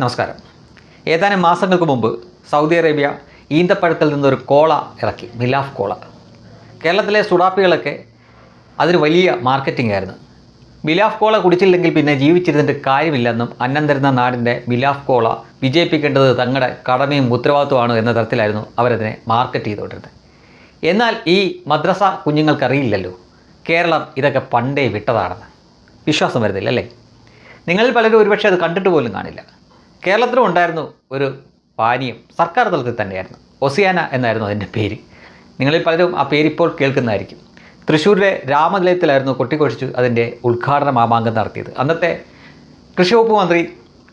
നമസ്കാരം. ഏതാനും മാസങ്ങൾക്ക് മുമ്പ് സൗദി അറേബ്യ ഈന്തപ്പഴത്തിൽ നിന്നൊരു കോള ഇറക്കി മിലാഫ് കോള. കേരളത്തിലെ സുഡാപ്പികളൊക്കെ അതൊരു വലിയ മാർക്കറ്റിംഗ് ആയിരുന്നു. മിലാഫ് കോള കുടിച്ചില്ലെങ്കിൽ പിന്നെ ജീവിച്ചിരുന്നിട്ട് കാര്യമില്ലെന്നും അന്നം തരുന്ന നാടിന്റെ മിലാഫ് കോള വിജയിപ്പിക്കേണ്ടത് തങ്ങളുടെ കടമയും ഉത്തരവാദിത്വമാണ് എന്ന തരത്തിലായിരുന്നു അവരതിനെ മാർക്കറ്റ് ചെയ്തുകൊണ്ടിരുന്നത്. എന്നാൽ ഈ മദ്രസ കുഞ്ഞുങ്ങൾക്കറിയില്ലല്ലോ. കേരളം ഇതൊക്കെ പണ്ടേ വിട്ടതാണെന്ന്. വിശ്വാസം വരുന്നില്ല അല്ലേ? നിങ്ങളിൽ പലരും ഒരുപക്ഷെ അത് കണ്ടിട്ട് പോലും കാണില്ല. കേരളത്തിലും ഉണ്ടായിരുന്നു ഒരു പാനീയം സർക്കാർ തലത്തിൽ തന്നെയായിരുന്നു. ഒസിയാന എന്നായിരുന്നു അതിന്റെ പേര്. നിങ്ങളിൽ പലരും ആ പേരിപ്പോൾ കേൾക്കുന്നതായിരിക്കും. തൃശ്ശൂരിലെ രാമനിലയത്തിലായിരുന്നു കൊട്ടിക്കൊഴിച്ചു അതിന്റെ ഉദ്ഘാടന മാമാങ്കം നടത്തിയത്. അന്നത്തെ കൃഷി വകുപ്പ് മന്ത്രി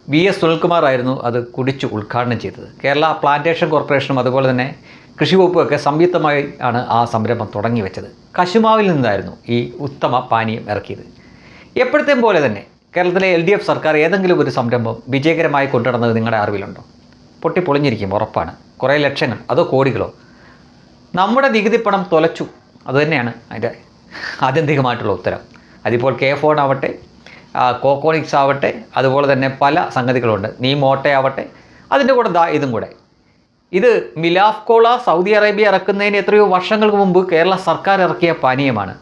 വി എസ് സുനിൽകുമാർ ആയിരുന്നു അത് കുടിച്ചു ഉദ്ഘാടനം ചെയ്തത്. കേരള പ്ലാന്റേഷൻ കോർപ്പറേഷനും അതുപോലെ തന്നെ കൃഷി വകുപ്പൊക്കെ സംയുക്തമായി ആണ് ആ സംരംഭം തുടങ്ങി വെച്ചത്. കശുമാവിൽ നിന്നായിരുന്നു ഈ ഉത്തമ പാനീയം ഇറക്കിയത്. എപ്പോഴത്തെയും പോലെ തന്നെ കേരളത്തിലെ എൽ ഡി എഫ് സർക്കാർ ഏതെങ്കിലും ഒരു സംരംഭം വിജയകരമായി കൊണ്ടുനടന്നത് നിങ്ങളുടെ അറിവിലുണ്ടോ? പൊട്ടിപ്പൊളിഞ്ഞിരിക്കും ഉറപ്പാണ്. കുറേ ലക്ഷങ്ങൾ അതോ കോടികളോ? നമ്മുടെ നികുതി പണം തൊലച്ചു. അതുതന്നെയാണ് അതിന്റെ ആത്യന്തികമായിട്ടുള്ള ഉത്തരം. അതിപ്പോൾ കെ ഫോൺ ആവട്ടെ കോക്കോണിക്സ് ആവട്ടെ അതുപോലെ തന്നെ പല സംഗതികളുണ്ട്. നീ മോട്ടയാവട്ടെ അതിന്റെ കൂടെ ദാ ഇതും കൂടെ. ഇത് മിലാഫ് കോള സൗദി അറേബ്യ ഇറക്കുന്നതിന് എത്രയോ വർഷങ്ങൾക്ക് മുമ്പ് കേരള സർക്കാർ ഇറക്കിയ പാനീയമാണ്.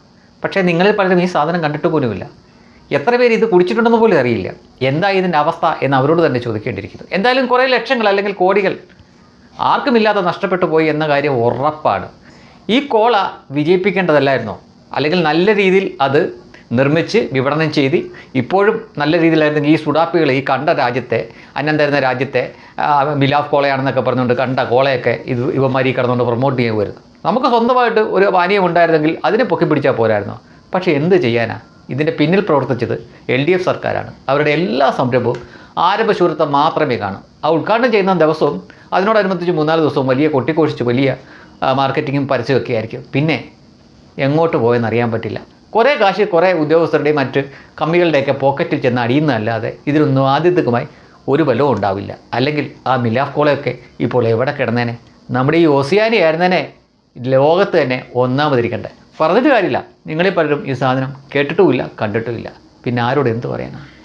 പക്ഷേ നിങ്ങളിൽ പലരും ഈ സാധനം കണ്ടിട്ട് പോലുമില്ല. എത്ര പേര് ഇത് കുടിച്ചിട്ടുണ്ടെന്ന് പോലും അറിയില്ല. എന്താ ഇതിന്റെ അവസ്ഥ എന്ന് അവരോട് തന്നെ ചോദിക്കേണ്ടിയിരിക്കുന്നു. എന്തായാലും കുറേ ലക്ഷങ്ങൾ അല്ലെങ്കിൽ കോടികൾ ആർക്കുമില്ലാതെ നഷ്ടപ്പെട്ടു പോയി എന്ന കാര്യം ഉറപ്പാണ്. ഈ കോള വിജയിപ്പിക്കേണ്ടതല്ലായിരുന്നോ? അല്ലെങ്കിൽ നല്ല രീതിയിൽ അത് നിർമ്മിച്ച് വിപണനം ചെയ്ത് ഇപ്പോഴും നല്ല രീതിയിലായിരുന്നെങ്കിൽ ഈ സുഡാപ്പികൾ ഈ കണ്ട രാജ്യത്തെ അന്നം രാജ്യത്തെ മിലാഫ് കോളയാണെന്നൊക്കെ പറഞ്ഞുകൊണ്ട് കണ്ട കോളയൊക്കെ ഇത് ഇവന്മാർ കടന്നുകൊണ്ട് പ്രൊമോട്ട് ചെയ്യാൻ വരുന്നു നമുക്ക് സ്വന്തമായിട്ട് ഒരു പാനീയം ഉണ്ടായിരുന്നെങ്കിൽ അതിനെ പൊക്കി പിടിച്ചാൽ പോരായിരുന്നു? പക്ഷേ എന്ത് ചെയ്യാനാ? ഇതിന്റെ പിന്നിൽ പ്രവർത്തിച്ചത് എൽ ഡി എഫ് സർക്കാരാണ്. അവരുടെ എല്ലാ സംരംഭവും ആരംഭശൂരത്വം മാത്രമേ കാണൂ. ആ ഉദ്ഘാടനം ചെയ്യുന്ന ദിവസവും അതിനോടനുബന്ധിച്ച് മൂന്നാൽ ദിവസവും വലിയ കൊട്ടിക്കോഷിച്ച് വലിയ മാർക്കറ്റിങ്ങും പരസ്യമൊക്കെ ആയിരിക്കും. പിന്നെ എങ്ങോട്ട് പോയെന്ന് അറിയാൻ പറ്റില്ല. കുറേ കാശ് കുറേ ഉദ്യോഗസ്ഥരുടെയും മറ്റ് കമ്മികളുടെയൊക്കെ പോക്കറ്റിൽ ചെന്ന് അടിയുന്നതല്ലാതെ ഇതിനൊന്നും ആദ്യത്തേക്കുമായി ഒരു ബലവും ഉണ്ടാവില്ല. അല്ലെങ്കിൽ ആ മിലാഫ് കോളയൊക്കെ ഇപ്പോൾ എവിടെ കിടന്നേനെ? നമ്മുടെ ഈ ഓസിയാനി ആയിരുന്നേനെ? ലോകത്ത് തന്നെ ഒന്നാമതിരിക്കണ്ടേ പറഞ്ഞിട്ട് കാര്യമില്ല. നിങ്ങളിൽ പലരും ഈ സാധനം കേട്ടിട്ടുമില്ല കണ്ടിട്ടുമില്ല. പിന്നെ ആരോട് എന്ത് പറയാനാണ്?